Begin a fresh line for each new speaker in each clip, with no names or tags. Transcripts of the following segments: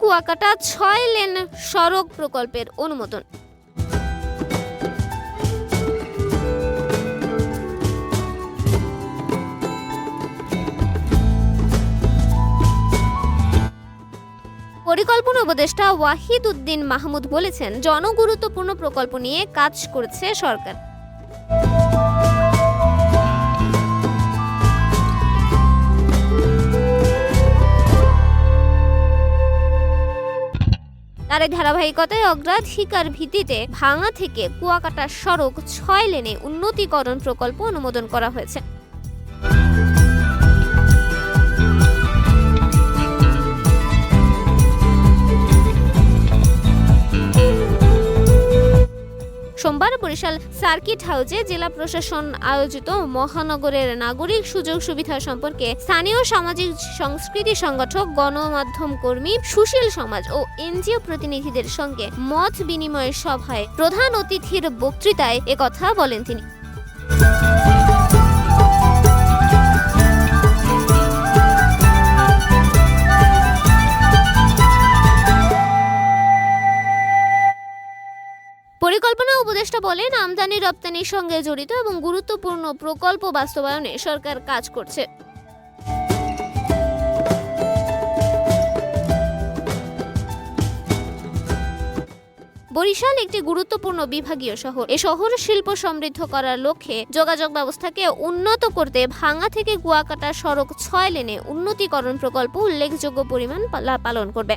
কুয়াকাটা ছয় লেন সড়ক প্রকল্পের অনুমোদন। পরিকল্পনা উপদেষ্টা ওয়াহিদ উদ্দিন মাহমুদ বলেছেন, জনগুরুত্বপূর্ণ প্রকল্প নিয়ে কাজ করেছে সরকার। তার ধারাবাহিকতায় অগ্রাধিকার ভিত্তিতে ভাঙা থেকে কুয়াকাটা সড়ক ছয় লেনে উন্নতিকরণ প্রকল্প অনুমোদন করা হয়েছে। বরিশাল সার্কিট হাউজে জেলা প্রশাসন আয়োজিত মহানগরের নাগরিক সুযোগ সুবিধা সম্পর্কে স্থানীয় সামাজিক সংস্কৃতি সংগঠক, গণমাধ্যম কর্মী, সুশীল সমাজ ও এনজিও প্রতিনিধিদের সঙ্গে মত বিনিময় সভায় প্রধান অতিথির বক্তৃতায় একথা বলেন তিনি। পরিকল্পনা উপদেষ্টা বলেন, আমদানি রপ্তানির সঙ্গে জড়িত এবং গুরুত্বপূর্ণ প্রকল্প বাস্তবায়নে সরকার কাজ করছে। বরিশাল একটি গুরুত্বপূর্ণ বিভাগীয় শহর। এ শহর শিল্প সমৃদ্ধ করার লক্ষ্যে যোগাযোগ ব্যবস্থাকে উন্নত করতে ভাঙা থেকে কুয়াকাটা সড়ক ছয় লেনে উন্নতিকরণ প্রকল্প উল্লেখযোগ্য পরিমাণ পালা- পালন করবে।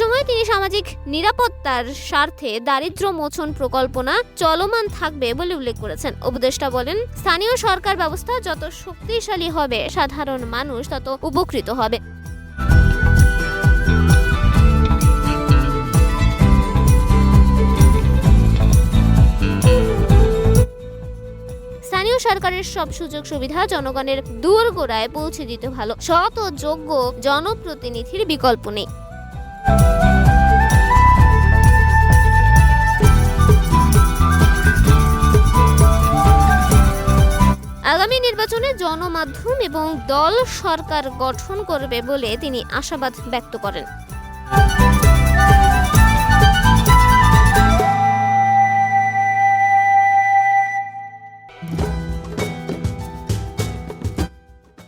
সময় তিনি সামাজিক নিরাপত্তার স্বার্থে দারিদ্র মোচন প্রকল্পনা চলমান থাকবে বলে উল্লেখ করেছেন। উপদেষ্টা বলেন, স্থানীয় সরকার ব্যবস্থা যত শক্তিশালী হবে, সাধারণ মানুষ তত উপকৃত হবে। স্থানীয় সরকারের সব সুযোগ সুবিধা জনগণের দূরগোড়ায় পৌঁছে দিতে ভালো। সৎ ও যোগ্য জনপ্রতিনিধির বিকল্প নেই। নির্বাচনে জনমাধ্যম এবং দল সরকার গঠন করবে বলে তিনি আশাবাদ ব্যক্ত করেন।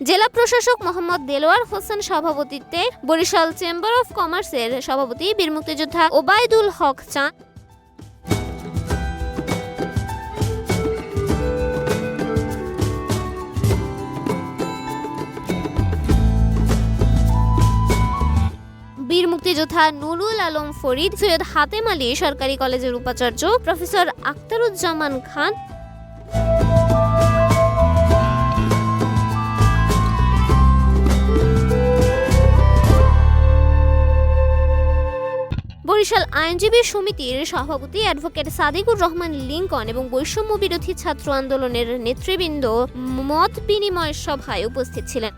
জেলা প্রশাসক মোহাম্মদ দেলোয়ার হোসেন সভাপতিত্বে বরিশাল চেম্বার অফ কমার্সের সভাপতি বীর মুক্তিযোদ্ধা ওবায়দুল হক চাঁদ মুক্তিযোদ্ধা নুরুল আলম ফরিদ, সৈয়দ হাতেম আলী সরকারি কলেজের উপাচার্য, প্রফেসর আখতারুজ্জামান খান। বরিশাল আইনজীবী সমিতির সভাপতি অ্যাডভোকেট সাদিকুর রহমান লিঙ্কন এবং বৈষম্য বিরোধী ছাত্র আন্দোলনের নেতৃবৃন্দ মত বিনিময় সভায় উপস্থিত ছিলেন।